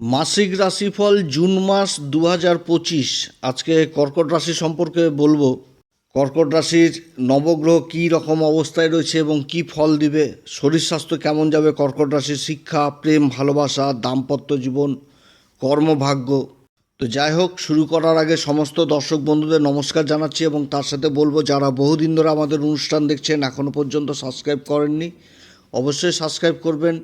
মাসিক রাশিফল জুন মাস দু হাজার পঁচিশ। আজকে কর্কট রাশি সম্পর্কে বলব। কর্কট রাশির নবগ্রহ কী রকম অবস্থায় রয়েছে এবং কি ফল দিবে? শরীর স্বাস্থ্য কেমন যাবে? কর্কট রাশির শিক্ষা, প্রেম, ভালোবাসা, দাম্পত্য জীবন, কর্মভাগ্য। তো যাই হোক, শুরু করার আগে সমস্ত দর্শক বন্ধুদের নমস্কার জানাচ্ছি এবং তার সাথে বলব, যারা বহুদিন ধরে আমাদের অনুষ্ঠান দেখছেন এখনও পর্যন্ত সাবস্ক্রাইব করেননি, অবশ্যই সাবস্ক্রাইব করবেন।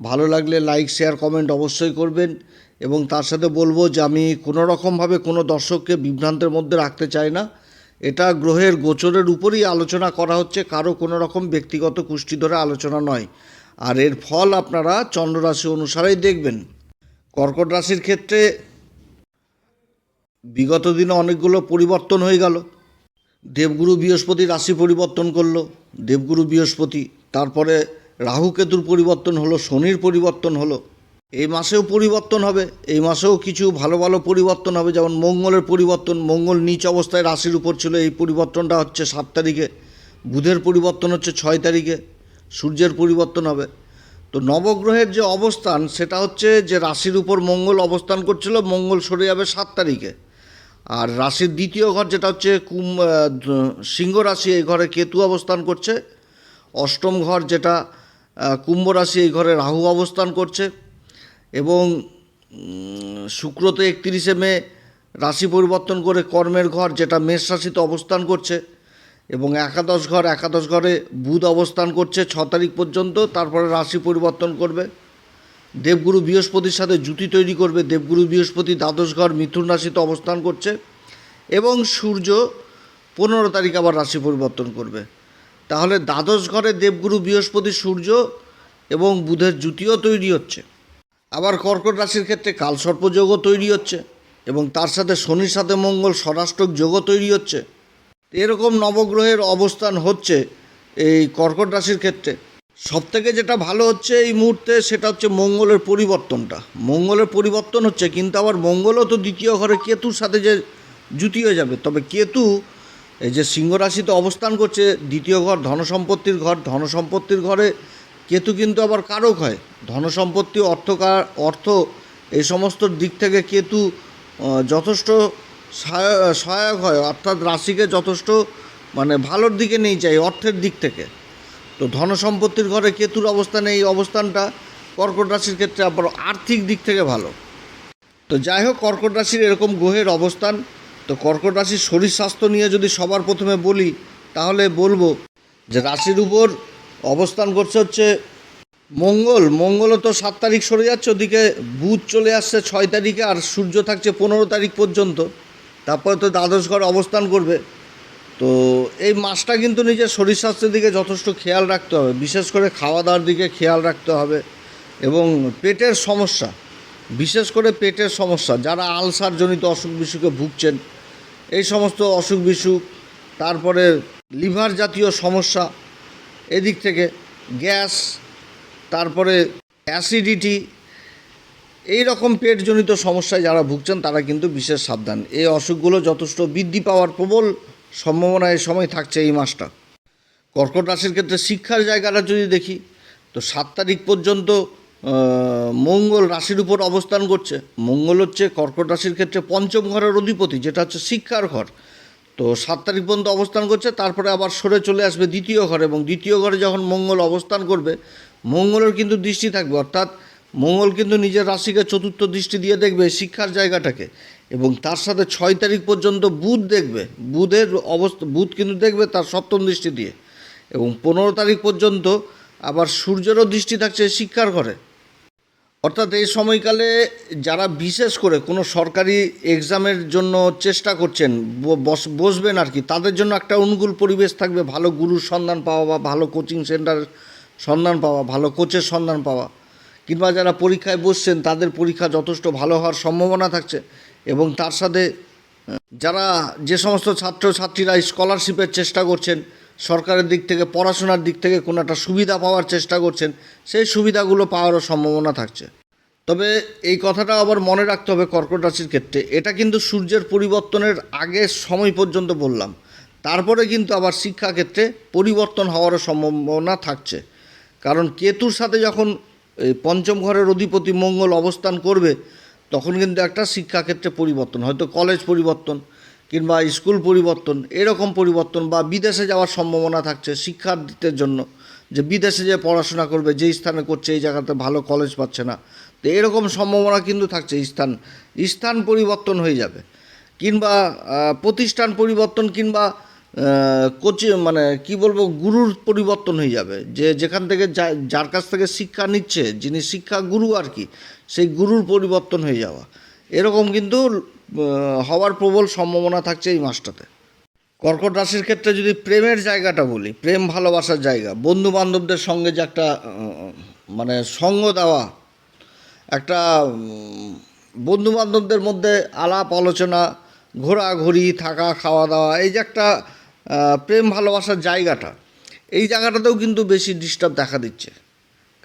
ভালো লাগলে লাইক শেয়ার কমেন্ট অবশ্যই করবেন। এবং তার সাথে বলব যে আমি কোনো রকমভাবে কোনো দর্শককে বিভ্রান্তের মধ্যে রাখতে চাই না। এটা গ্রহের গোচরের উপরই আলোচনা করা হচ্ছে, কারও কোনো রকম ব্যক্তিগত কুষ্টি ধরে আলোচনা নয়। আর এর ফল আপনারা চন্দ্ররাশি অনুসারেই দেখবেন। কর্কট রাশির ক্ষেত্রে বিগত দিনে অনেকগুলো পরিবর্তন হয়ে গেল। দেবগুরু বৃহস্পতি রাশি পরিবর্তন করল, দেবগুরু বৃহস্পতি। তারপরে রাহু কেতুর পরিবর্তন হলো, শনির পরিবর্তন হলো। এই মাসেও পরিবর্তন হবে, এই মাসেও কিছু ভালো ভালো পরিবর্তন হবে। যেমন মঙ্গলের পরিবর্তন, মঙ্গল নিচ অবস্থায় রাশির উপর ছিল, এই পরিবর্তনটা হচ্ছে সাত তারিখে। বুধের পরিবর্তন হচ্ছে ছয় তারিখে, সূর্যের পরিবর্তন হবে। তো নবগ্রহের যে অবস্থান, সেটা হচ্ছে যে রাশির উপর মঙ্গল অবস্থান করছিল, মঙ্গল সরে যাবে সাত তারিখে। আর রাশির দ্বিতীয় ঘর যেটা হচ্ছে কুম সিংহ রাশি, এই ঘরে কেতু অবস্থান করছে। অষ্টম ঘর যেটা কুম্ভ রাশি এই ঘরে রাহু অবস্থান করছে এবং শুক্র তো একত্রিশে মে রাশি পরিবর্তন করে কর্মের ঘর যেটা মেষ রাশিতে অবস্থান করছে এবং একাদশ ঘর, একাদশ ঘরে বুধ অবস্থান করছে ছ তারিখ পর্যন্ত, তারপরে রাশি পরিবর্তন করবে। দেবগুরু বৃহস্পতির সাথে জুতি তৈরি করবে, দেবগুরু বৃহস্পতি দ্বাদশ ঘর মিথুন রাশিতে অবস্থান করছে এবং সূর্য পনেরো তারিখ আবার রাশি পরিবর্তন করবে। তাহলে দ্বাদশ ঘরে দেবগুরু বৃহস্পতি সূর্য এবং বুধের জুতিও তৈরি হচ্ছে। আবার কর্কট রাশির ক্ষেত্রে কালসর্প যোগও তৈরি হচ্ছে এবং তার সাথে শনির সাথে মঙ্গল স্বরাষ্ট্রক যোগও তৈরি হচ্ছে। এরকম নবগ্রহের অবস্থান হচ্ছে এই কর্কট রাশির ক্ষেত্রে। সব থেকে যেটা ভালো হচ্ছে এই মুহূর্তে সেটা হচ্ছে মঙ্গলের পরিবর্তনটা। মঙ্গলের পরিবর্তন হচ্ছে কিন্তু আবার মঙ্গলও তো দ্বিতীয় ঘরে কেতুর সাথে যে জুতি হয়ে যাবে। তবে কেতু এই যে সিংহ রাশিতে অবস্থান করছে, দ্বিতীয় ঘর ধনসম্পত্তির ঘর, ধনসম্পত্তির ঘরে কেতু কিন্তু আবার কারক হয়। ধনসম্পত্তি অর্থকার অর্থ এই সমস্ত দিক থেকে কেতু যথেষ্ট সহায়- সহায়ক হয়। অর্থাৎ রাশিকে যথেষ্ট মানে ভালোর দিকে নিয়ে যায় অর্থের দিক থেকে। তো ধনসম্পত্তির ঘরে কেতুর অবস্থানে, এই অবস্থানটা কর্কট রাশির ক্ষেত্রে আবার আর্থিক দিক থেকে ভালো। তো যাই হোক, কর্কট রাশির এরকম গ্রহের অবস্থান তো কর্কট রাশির শরীর স্বাস্থ্য নিয়ে যদি সবার প্রথমে বলি, তাহলে বলব যে রাশির উপর অবস্থান করছে হচ্ছে মঙ্গল। মঙ্গলও তো সাত তারিখ সরে যাচ্ছে, ওদিকে বুধ চলে আসছে ছয় তারিখে আর সূর্য থাকছে পনেরো তারিখ পর্যন্ত। তারপরে তো দ্বাদশ ঘর অবস্থান করবে। তো এই মাসটা কিন্তু নিজের শরীর স্বাস্থ্যের দিকে যথেষ্ট খেয়াল রাখতে হবে। বিশেষ করে খাওয়া দাওয়ার দিকে খেয়াল রাখতে হবে এবং পেটের সমস্যা, বিশেষ করে পেটের সমস্যা। যারা আলসারজনিত অসুখ বিসুখে ভুগছেন এই সমস্ত অসুখ বিসুখ, তারপরে লিভার জাতীয় সমস্যা, এদিক থেকে গ্যাস, তারপরে অ্যাসিডিটি, এই রকম পেটজনিত সমস্যায় যারা ভুগছেন, তারা কিন্তু বিশেষ সাবধান। এই অসুখগুলো যথেষ্ট বৃদ্ধি পাওয়ার প্রবল সম্ভাবনা এই সময় থাকছে এই মাসটা। কর্কট রাশির ক্ষেত্রে শিক্ষার জায়গাটা যদি দেখি, তো সাত তারিখ পর্যন্ত মঙ্গল রাশির উপর অবস্থান করছে। মঙ্গল হচ্ছে কর্কট রাশির ক্ষেত্রে পঞ্চম ঘরের অধিপতি, যেটা হচ্ছে শিক্ষার ঘর। তো সাত তারিখ পর্যন্ত অবস্থান করছে, তারপরে আবার সরে চলে আসবে দ্বিতীয় ঘরে এবং দ্বিতীয় ঘরে যখন মঙ্গল অবস্থান করবে, মঙ্গলের কিন্তু দৃষ্টি থাকবে, অর্থাৎ মঙ্গল কিন্তু নিজের রাশিকে চতুর্থ দৃষ্টি দিয়ে দেখবে শিক্ষার জায়গাটাকে এবং তার সাথে ছয় তারিখ পর্যন্ত বুধ দেখবে। বুধের অবস্থা, বুধ কিন্তু দেখবে তার সপ্তম দৃষ্টি দিয়ে এবং পনেরো তারিখ পর্যন্ত আবার সূর্যেরও দৃষ্টি থাকছে শিক্ষার ঘরে। অর্থাৎ এই সময়কালে যারা বিশেষ করে কোনো সরকারি এক্সামের জন্য চেষ্টা করছেন বসবেন আর কি, তাদের জন্য একটা অনুকূল পরিবেশ থাকবে, ভালো গুরুর সন্ধান পাওয়া বা ভালো কোচিং সেন্টারের সন্ধান পাওয়া, ভালো কোচের সন্ধান পাওয়া। কিংবা যারা পরীক্ষায় বসছেন, তাদের পরীক্ষা যথেষ্ট ভালো হওয়ার সম্ভাবনা থাকছে এবং তার সাথে যারা যে সমস্ত ছাত্র ছাত্রীরা স্কলারশিপের চেষ্টা করছেন, সরকারের দিক থেকে, পড়াশোনার দিক থেকে কোনো একটা সুবিধা পাওয়ার চেষ্টা করছেন, সেই সুবিধাগুলো পাওয়ারও সম্ভাবনা থাকছে। তবে এই কথাটা আবার মনে রাখতে হবে কর্কট রাশির ক্ষেত্রে। এটা কিন্তু সূর্যের পরিবর্তনের আগে সময় পর্যন্ত বললাম। তারপরে কিন্তু আবার শিক্ষাক্ষেত্রে পরিবর্তন হওয়ারও সম্ভাবনা থাকছে। কারণ কেতুর সাথে যখন পঞ্চম ঘরের অধিপতি মঙ্গল অবস্থান করবে, তখন কিন্তু একটা শিক্ষাক্ষেত্রে পরিবর্তন, হয়তো কলেজ পরিবর্তন কিংবা স্কুল পরিবর্তন, এরকম পরিবর্তন বা বিদেশে যাওয়ার সম্ভাবনা থাকছে শিক্ষার্থীদের জন্য। যে বিদেশে যে পড়াশোনা করবে, যেই স্থানে করছে, এই জায়গাতে ভালো কলেজ পাচ্ছে না। তো এরকম সম্ভাবনা কিন্তু থাকছে, স্থান স্থান পরিবর্তন হয়ে যাবে। কিংবা প্রতিষ্ঠান পরিবর্তন কিংবা কোচি মানে কি বলব, গুরুর পরিবর্তন হয়ে যাবে। যে যেখান থেকে যার কাছ থেকে শিক্ষা নিচ্ছে, যিনি শিক্ষা গুরু আর কি, সেই গুরুর পরিবর্তন হয়ে যাওয়া। এরকম কিন্তু হওয়ার প্রবল সম্ভাবনা থাকছে এই মাসটাতে। কর্কট রাশির ক্ষেত্রে যদি প্রেমের জায়গাটা বলি, প্রেম ভালোবাসার জায়গা বন্ধু বান্ধবদের সঙ্গে যে একটা মানে সঙ্গ দেওয়া একটা বন্ধু বান্ধবদের মধ্যে আলাপ, আলোচনা, ঘোরাঘুরি, থাকা, খাওয়া দাওয়া, এই যে একটা প্রেম, ভালোবাসার জায়গাটা, এই জায়গাটাতেও কিন্তু বেশি ডিস্টার্ব দেখা দিচ্ছে।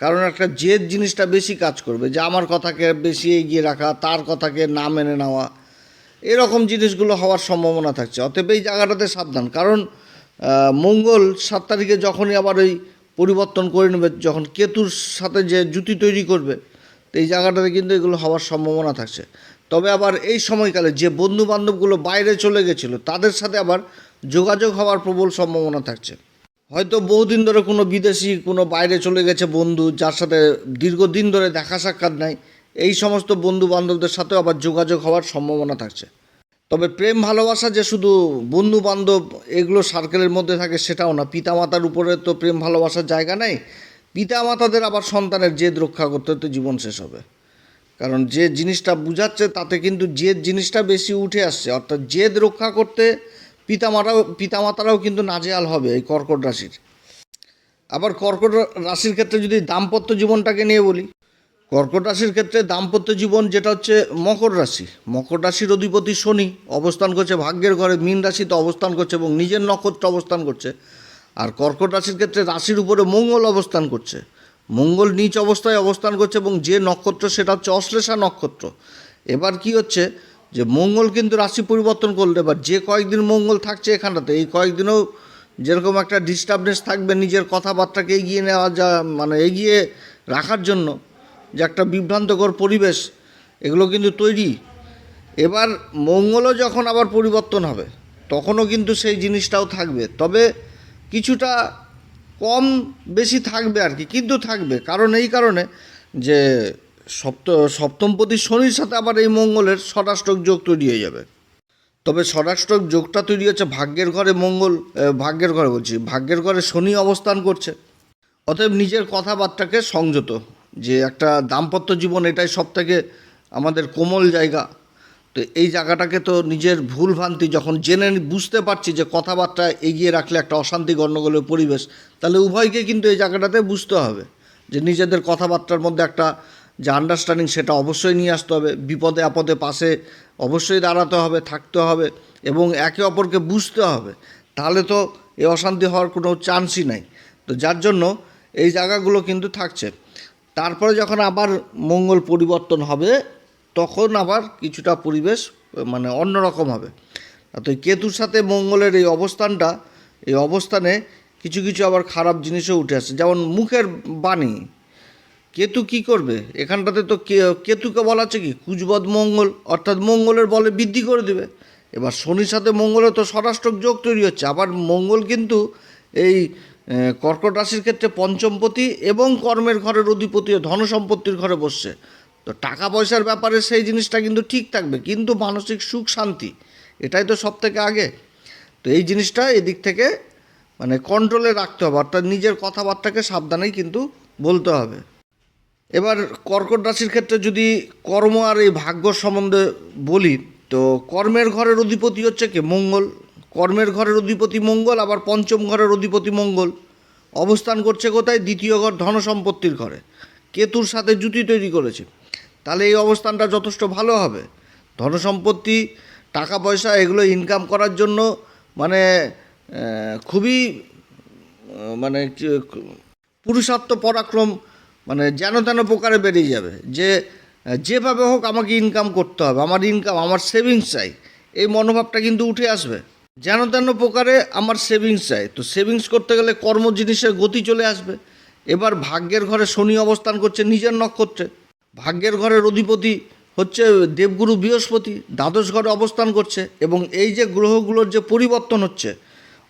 কারণ একটা জেদ জিনিসটা বেশি কাজ করবে, যে আমার কথাকে বেশি এগিয়ে রাখা, তার কথাকে না মেনে নেওয়া, এরকম জিনিসগুলো হওয়ার সম্ভাবনা থাকছে। অতএব এই জায়গাটাতে সাবধান। কারণ মঙ্গল সাত তারিখে যখনই আবার ওই পরিবর্তন করে নেবে, যখন কেতুর সাথে যে জুতি তৈরি করবে এই জায়গাটাতে কিন্তু এগুলো হওয়ার সম্ভাবনা থাকছে। তবে আবার এই সময়কালে যে বন্ধু বান্ধবগুলো বাইরে চলে গেছিল, তাদের সাথে আবার যোগাযোগ হওয়ার প্রবল সম্ভাবনা থাকছে। হয়তো বহুদিন ধরে কোনো বিদেশি, কোনো বাইরে চলে গেছে বন্ধু, যার সাথে দীর্ঘদিন ধরে দেখা সাক্ষাৎ নাই, এই সমস্ত বন্ধু বান্ধবদের সাথেও আবার যোগাযোগ হওয়ার সম্ভাবনা থাকছে। তবে প্রেম ভালোবাসা যে শুধু বন্ধু বান্ধব এগুলো সার্কেলের মধ্যে থাকে সেটাও না। পিতামাতার উপরে তো প্রেম ভালোবাসার জায়গা নেই পিতামাতাদের আবার সন্তানের জেদ রক্ষা করতে তো জীবন শেষ হবে। কারণ যে জিনিসটা বুঝাচ্ছে, তাতে কিন্তু জেদ জিনিসটা বেশি উঠে আসছে। অর্থাৎ জেদ রক্ষা করতে পিতামাতাও পিতামাতারাও কিন্তু নাজেহাল হবে এই কর্কট রাশির। আবার কর্কট রাশির ক্ষেত্রে যদি দাম্পত্য জীবনটাকে নিয়ে বলি, কর্কট রাশির ক্ষেত্রে দাম্পত্য জীবন যেটা হচ্ছে মকর রাশি। মকর রাশির অধিপতি শনি অবস্থান করছে ভাগ্যের ঘরে, মীন রাশিতে অবস্থান করছে এবং নিজের নক্ষত্র অবস্থান করছে। আর কর্কট রাশির ক্ষেত্রে রাশির উপরে মঙ্গল অবস্থান করছে। মঙ্গল নিচ অবস্থায় অবস্থান করছে এবং যে নক্ষত্র, সেটা হচ্ছে অশ্লেষা নক্ষত্র। এবার কি হচ্ছে যে মঙ্গল কিন্তু রাশি পরিবর্তন করলে। এবার যে কয়েকদিন মঙ্গল থাকছে এখানটাতে, এই কয়েকদিনও যেরকম একটা ডিস্টার্বনেস থাকবে নিজের কথাবার্তাকে এগিয়ে নেওয়া যা মানে এগিয়ে রাখার জন্য যে একটা বিভ্রান্তকর পরিবেশ, এগুলো কিন্তু তৈরি। এবার মঙ্গলও যখন আবার পরিবর্তন হবে, তখনও কিন্তু সেই জিনিসটাও থাকবে। তবে কিছুটা কম বেশি থাকবে আর কি, কিন্তু থাকবে। কারণ এই কারণে যে সপ্ত, সপ্তমপতি শনির সাথে আবার এই মঙ্গলের ষড়াষ্টক যোগ তৈরি হয়ে যাবে। তবে ষড়াষ্টক যোগটা তৈরি হচ্ছে ভাগ্যের ঘরে মঙ্গল ভাগ্যের ঘরে বলছি, ভাগ্যের ঘরে শনি অবস্থান করছে। অতএব নিজের কথাবার্তাকে সংযত, যে একটা দাম্পত্য জীবন এটাই সব থেকে আমাদের কোমল জায়গা। তো এই জায়গাটাকে তো নিজের ভুল ভ্রান্তি যখন জেনে বুঝতে পারছি যে কথাবার্তা এগিয়ে রাখলে একটা অশান্তি গণ্ডগোলের পরিবেশ, তাহলে উভয়কে কিন্তু এই জায়গাটাতে বুঝতে হবে যে নিজেদের কথাবার্তার মধ্যে একটা যে আন্ডারস্ট্যান্ডিং সেটা অবশ্যই নিয়ে আসতে হবে, বিপদে আপদে পাশে অবশ্যই দাঁড়াতে হবে, থাকতে হবে এবং একে অপরকে বুঝতে হবে, তাহলে তো এ অশান্তি হওয়ার কোনো চান্সই নাই। তো যার জন্য এই জায়গাগুলো কিন্তু থাকছে। তারপরে যখন আবার মঙ্গল পরিবর্তন হবে তখন আবার কিছুটা পরিবেশ মানে অন্যরকম হবে। তো এই কেতুর সাথে মঙ্গলের এই অবস্থানটা, এই অবস্থানে কিছু কিছু আবার খারাপ জিনিসও উঠে আসছে যেমন মুখের বাণী। কেতু কি করবে? এখানটাতে তো কেতুকে বলা আছে কি? কুজবদ মঙ্গল, অর্থাৎ মঙ্গলের বলে বৃদ্ধি করে দেবে। এবার শনির সাথে মঙ্গলের তো স্বরাষ্ট্র যোগ তৈরি হচ্ছে। আবার মঙ্গল কিন্তু এই কর্কট রাশির ক্ষেত্রে পঞ্চমপতি এবং কর্মের ঘরের অধিপতি ও ধন সম্পত্তির ঘরে বসছে। তো টাকা পয়সার ব্যাপারে সেই জিনিসটা কিন্তু ঠিক থাকবে, কিন্তু মানসিক সুখ, শান্তি, এটাই তো সব থেকে আগে। তো এই জিনিসটা এদিক থেকে মানে কন্ট্রোলে রাখতে হবে, অর্থাৎ নিজের কথাবার্তাকে সাবধানেই কিন্তু বলতে হবে। এবার কর্কট রাশির ক্ষেত্রে যদি কর্ম আর এই ভাগ্য সম্বন্ধে বলি, তো কর্মের ঘরের অধিপতি হচ্ছে কি? মঙ্গল। কর্মের ঘরের অধিপতি মঙ্গল, আবার পঞ্চম ঘরের অধিপতি মঙ্গল। অবস্থান করছে কোথায়? দ্বিতীয় ঘর ধন সম্পত্তির ঘরে। কেতুর সাথে জুতি তৈরি করেছে। তাহলে এই অবস্থানটা যথেষ্ট ভালো হবে। ধন সম্পত্তি টাকা পয়সা এগুলো ইনকাম করার জন্য মানে খুবই মানে পুরুষার্থ পরাক্রম মানে যেন তেন প্রকারে বেরিয়ে যাবে। যে, যেভাবে হোক আমাকে ইনকাম করতে হবে, আমার ইনকাম আমার সেভিংস চাই, এই মনোভাবটা কিন্তু উঠে আসবে। যেন তেন প্রকারে আমার সেভিংস চাই, তো সেভিংস করতে গেলে কর্ম জিনিসের গতি চলে আসবে। এবার ভাগ্যের ঘরে শনি অবস্থান করছে, নিজের নক্ষত্রে। ভাগ্যের ঘরের অধিপতি হচ্ছে দেবগুরু বৃহস্পতি, দ্বাদশ ঘরে অবস্থান করছে এবং এই যে গ্রহগুলোর যে পরিবর্তন হচ্ছে,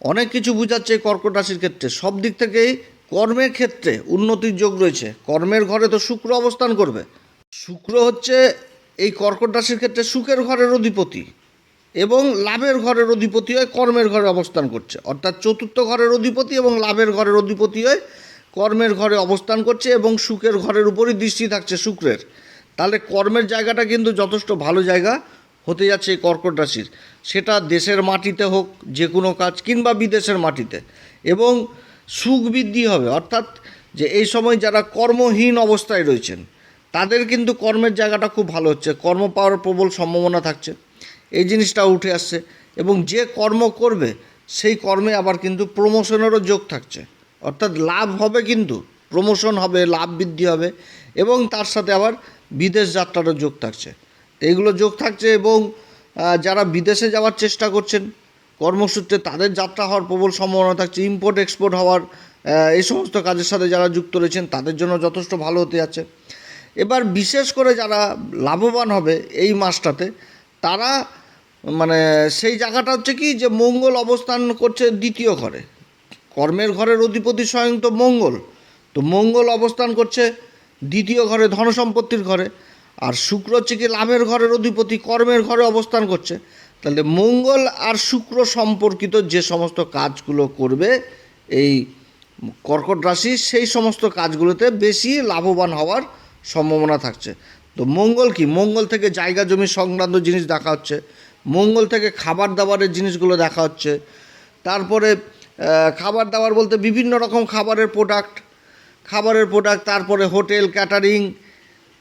অনেক কিছু বোঝাচ্ছে কর্কট রাশির ক্ষেত্রে। সব দিক থেকেই কর্মের ক্ষেত্রে উন্নতির যোগ রয়েছে। কর্মের ঘরে তো শুক্র অবস্থান করবে। শুক্র হচ্ছে এই কর্কট রাশির ক্ষেত্রে সুখের ঘরের অধিপতি এবং লাভের ঘরের অধিপতি হয়ে কর্মের ঘরে অবস্থান করছে। অর্থাৎ চতুর্থ ঘরের অধিপতি এবং লাভের ঘরের অধিপতি হয়ে কর্মের ঘরে অবস্থান করছে এবং সুখের ঘরের উপরই দৃষ্টি থাকছে শুক্রের। তাহলে কর্মের জায়গাটা কিন্তু যথেষ্ট ভালো জায়গা হতে যাচ্ছে এই কর্কট রাশির। সেটা দেশের মাটিতে হোক, যে কোনো কাজ কিংবা বিদেশের মাটিতে। এবং সুখ বৃদ্ধি হবে। অর্থাৎ যে এই সময় যারা কর্মহীন অবস্থায় রয়েছেন, তাদের কিন্তু কর্মের জায়গাটা খুব ভালো হচ্ছে। কর্ম পাওয়ার প্রবল সম্ভাবনা থাকছে। এই জিনিসটা উঠে আসছে। এবং যে কর্ম করবে, সেই কর্মে আবার কিন্তু প্রমোশনেরও যোগ থাকছে। অর্থাৎ লাভ হবে কিন্তু প্রমোশন হবে, লাভ বৃদ্ধি হবে এবং তার সাথে আবার বিদেশ যাত্রারও যোগ থাকছে। এইগুলো যোগ থাকছে এবং যারা বিদেশে যাওয়ার চেষ্টা করছেন, কর্মসূত্রে তাদের যাত্রা হওয়ার প্রবল সম্ভাবনা থাকছে ইম্পোর্ট এক্সপোর্ট হওয়ার এই সমস্ত কাজের সাথে যারা যুক্ত রয়েছেন, তাদের জন্য যথেষ্ট ভালো হতে যাচ্ছে। এবার বিশেষ করে যারা লাভবান হবে এই মাসটাতে, তারা মানে সেই জায়গাটা হচ্ছে কি যে মঙ্গল অবস্থান করছে দ্বিতীয় ঘরে। কর্মের ঘরের অধিপতি স্বয়ং তো মঙ্গল। তো মঙ্গল অবস্থান করছে দ্বিতীয় ঘরে ধন সম্পত্তির ঘরে। আর শুক্র হচ্ছে কি লাভের ঘরের অধিপতি, কর্মের ঘরে অবস্থান করছে। তাহলে মঙ্গল আর শুক্র সম্পর্কিত যে সমস্ত কাজগুলো করবে, এই কর্কট রাশি সেই সমস্ত কাজগুলোতে বেশি লাভবান হওয়ার সম্ভাবনা থাকছে। তো মঙ্গল কি? মঙ্গল থেকে জায়গা জমি সংক্রান্ত জিনিস দেখা হচ্ছে। মঙ্গল থেকে খাবার দাবারের জিনিসগুলো দেখা হচ্ছে। তারপরে খাবার দাবার বলতে বিভিন্ন রকম খাবারের প্রোডাক্ট খাবারের প্রোডাক্ট তারপরে হোটেল ক্যাটারিং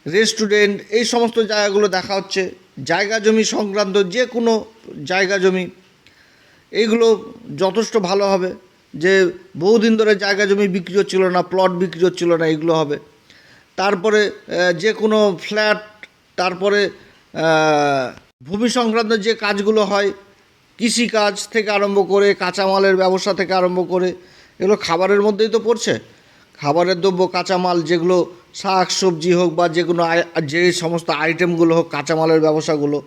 রেস্টুরেন্ট এই সমস্ত জায়গাগুলো দেখা হচ্ছে। জায়গা জমি সংক্রান্ত যে কোনো জায়গা জমি, এইগুলো যথেষ্ট ভালো হবে। যে বহুদিন ধরে জায়গা জমি বিক্রি হচ্ছিল না প্লট বিক্রি হচ্ছিল না এগুলো হবে। তারপরে যে কোনো ফ্ল্যাট তারপরে ভূমি সংক্রান্ত যে কাজগুলো হয় কৃষিকাজ থেকে আরম্ভ করে, কাঁচামালের ব্যবসা থেকে আরম্ভ করে, এগুলো খাবারের মধ্যেই তো পড়ছে। খাবারের দ্রব্য, কাঁচামাল, যেগুলো শাক, সবজি হোক বা যে কোনো যে সমস্ত আইটেমগুলো হোক, কাঁচামালের ব্যবসাগুলো,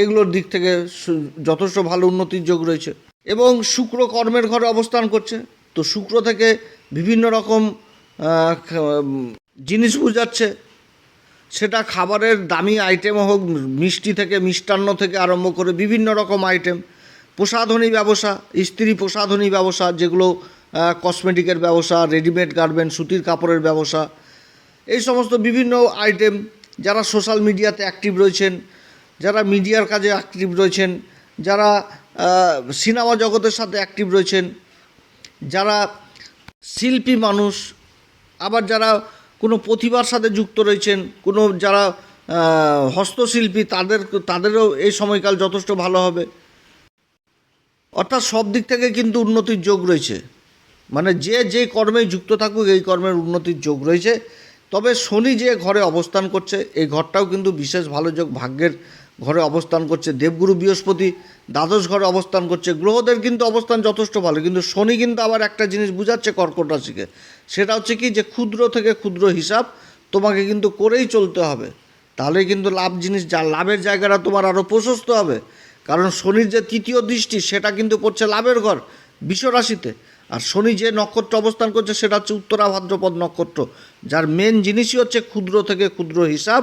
এগুলোর দিক থেকে যথেষ্ট ভালো উন্নতির যোগ রয়েছে। এবং শুক্র কর্মের ঘরে অবস্থান করছে। তো শুক্র থেকে বিভিন্ন রকম জিনিস বোঝাচ্ছে। সেটা খাবারের দামি আইটেম হোক, মিষ্টি থেকে, মিষ্টান্ন থেকে আরম্ভ করে বিভিন্ন রকম আইটেম। প্রসাধনী ব্যবসা স্ত্রী প্রসাধনী ব্যবসা, যেগুলো কসমেটিকের ব্যবসা রেডিমেড গার্মেন্ট সুতির কাপড়ের ব্যবসা, এই সমস্ত বিভিন্ন আইটেম যারা সোশ্যাল মিডিয়াতে অ্যাক্টিভ রয়েছেন, যারা মিডিয়ার কাজে অ্যাক্টিভ রয়েছেন, যারা সিনেমা জগতের সাথে অ্যাক্টিভ রয়েছেন, যারা শিল্পী মানুষ, আবার যারা কোনো প্রতিভার সাথে যুক্ত রয়েছেন, কোনো যারা হস্তশিল্পী, তাদের, তাদেরও এই সময়কাল যথেষ্ট ভালো হবে। অর্থাৎ সব দিক থেকে কিন্তু উন্নতির যোগ রয়েছে। মানে যে যে কর্মে যুক্ত থাকুক, এই কর্মের উন্নতির যোগ রয়েছে। তবে শনি যে ঘরে অবস্থান করছে, এই ঘরটাও কিন্তু বিশেষ ভালো যোগ, ভাগ্যের ঘরে অবস্থান করছে। দেবগুরু বৃহস্পতি দ্বাদশ ঘরে অবস্থান করছে। গ্রহদের কিন্তু অবস্থান যথেষ্ট ভালো, কিন্তু শনি কিন্তু আবার একটা জিনিস বুঝাচ্ছে কর্কট রাশিকে। সেটা হচ্ছে কি যে ক্ষুদ্র থেকে ক্ষুদ্র হিসাব তোমাকে কিন্তু করেই চলতে হবে। তাহলে কিন্তু লাভ জিনিস, যা লাভের জায়গাটা তোমার আরও প্রশস্ত হবে। কারণ শনির যে তৃতীয় দৃষ্টি, সেটা কিন্তু পড়ছে লাভের ঘর বিষ রাশিতে আর শনি যে নক্ষত্র অবস্থান করছে, সেটা হচ্ছে উত্তরা ভাদ্রপদ নক্ষত্র, যার মেন জিনিসই হচ্ছে ক্ষুদ্র থেকে ক্ষুদ্র হিসাব,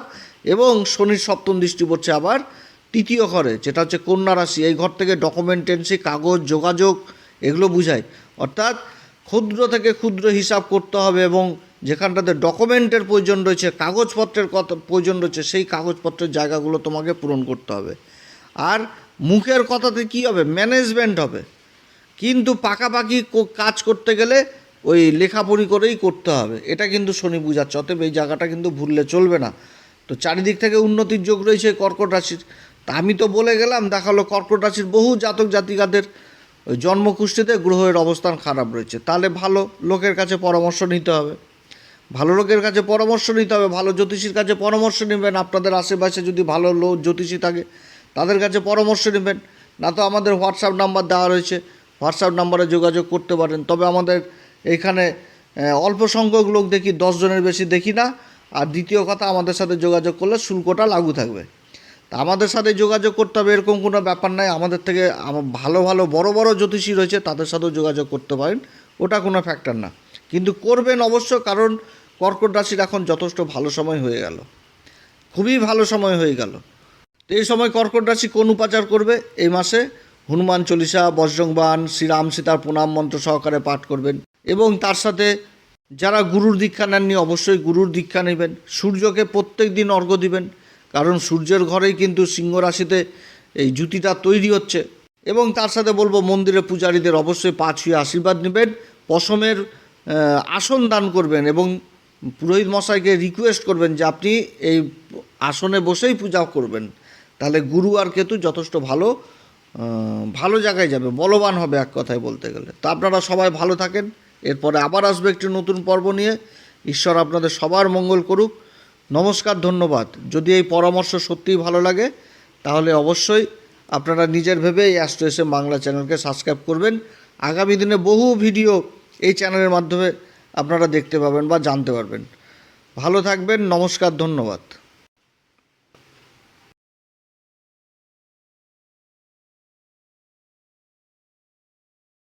এবং শনির সপ্তম দৃষ্টি পড়ছে আবার তৃতীয় ঘরে, যেটা হচ্ছে কন্যা রাশি। এই ঘর থেকে ডকুমেন্টেন্সি কাগজ, যোগাযোগ, এগুলো বুঝায় অর্থাৎ ক্ষুদ্র থেকে ক্ষুদ্র হিসাব করতে হবে, এবং যেখানটাতে ডকুমেন্টের প্রয়োজন রয়েছে, কাগজপত্রের কথা প্রয়োজন রয়েছে, সেই কাগজপত্রের জায়গাগুলো তোমাকে পূরণ করতে হবে। আর মুখের কথাতে কী হবে? ম্যানেজমেন্ট হবে। কিন্তু পাকাপাকি কাজ করতে গেলে ওই লেখাপড়ি করেই করতে হবে। এটা কিন্তু শনি বুঝাচ্ছে অতএব এই জায়গাটা কিন্তু ভুললে চলবে না। তো চারিদিক থেকে উন্নতির যোগ রয়েছে কর্কট রাশির। তা আমি তো বলে গেলাম, দেখাল কর্কট রাশির বহু জাতক জাতিকাদের ওই জন্মকুষ্ঠিতে গ্রহের অবস্থান খারাপ রয়েছে। তাহলে ভালো লোকের কাছে পরামর্শ নিতে হবে। ভালো লোকের কাছে পরামর্শ নিতে হবে, ভালো জ্যোতিষীর কাছে পরামর্শ নেবেন। আপনাদের আশেপাশে যদি ভালো লোক জ্যোতিষী থাকে তাদের কাছে পরামর্শ নেবেন। না তো আমাদের হোয়াটসঅ্যাপ নাম্বার দেওয়া রয়েছে। হোয়াটসঅ্যাপ নাম্বারে যোগাযোগ করতে পারেন। তবে আমাদের এখানে অল্প সংখ্যক লোক দেখি, দশ জনের বেশি দেখি না। আর দ্বিতীয় কথা, আমাদের সাথে যোগাযোগ করলে শুল্কটা লাগু থাকবে। তা আমাদের সাথে যোগাযোগ করতে হবে এরকম কোনো ব্যাপার নাই। আমাদের থেকে ভালো ভালো, বড় বড় জ্যোতিষী রয়েছে, তাদের সাথেও যোগাযোগ করতে পারেন। ওটা কোনো ফ্যাক্টর না। কিন্তু করবেন অবশ্য, কারণ কর্কট রাশির এখন যথেষ্ট ভালো সময় হয়ে গেল। খুবই ভালো সময় হয়ে গেল। তো এই সময় কর্কট রাশি কোন উপাচার করবে? এই মাসে হনুমান চল্লিশা বজ্রংবান শ্রীরাম সীতার প্রণাম মন্ত্র সহকারে পাঠ করবেন এবং তার সাথে যারা গুরুর দীক্ষা নেননি অবশ্যই গুরুর দীক্ষা নেবেন। সূর্যকে প্রত্যেক দিন অর্ঘ্য দিবেন, কারণ সূর্যের ঘরেই কিন্তু সিংহ রাশিতে এই জুতিটা তৈরি হচ্ছে এবং তার সাথে বলব মন্দিরে পূজারীদের অবশ্যই পা ছুঁয়ে আশীর্বাদ নেবেন, পশমের আসন দান করবেন এবং পুরোহিত মশাইকে রিকোয়েস্ট করবেন যে আপনি এই আসনে বসেই পূজা করবেন। তাহলে গুরু আর কেতু যথেষ্ট ভালো ভালো জায়গায় যাবে, বলবান হবে এক কথায় বলতে গেলে। তো আপনারা সবাই ভালো থাকেন, এরপরে আবার আসবে একটি নতুন পর্ব নিয়ে। ঈশ্বর আপনাদের সবার মঙ্গল করুক। নমস্কার, ধন্যবাদ। যদি এই পরামর্শ সত্যিই ভালো লাগে, তাহলে অবশ্যই আপনারা নিজের ভেবে এই অ্যাস্ট্রো এসে বাংলা চ্যানেলকে সাবস্ক্রাইব করবেন। আগামী দিনে বহু ভিডিও এই চ্যানেলের মাধ্যমে আপনারা দেখতে পাবেন বা জানতে পারবেন। ভালো থাকবেন, নমস্কার, ধন্যবাদ।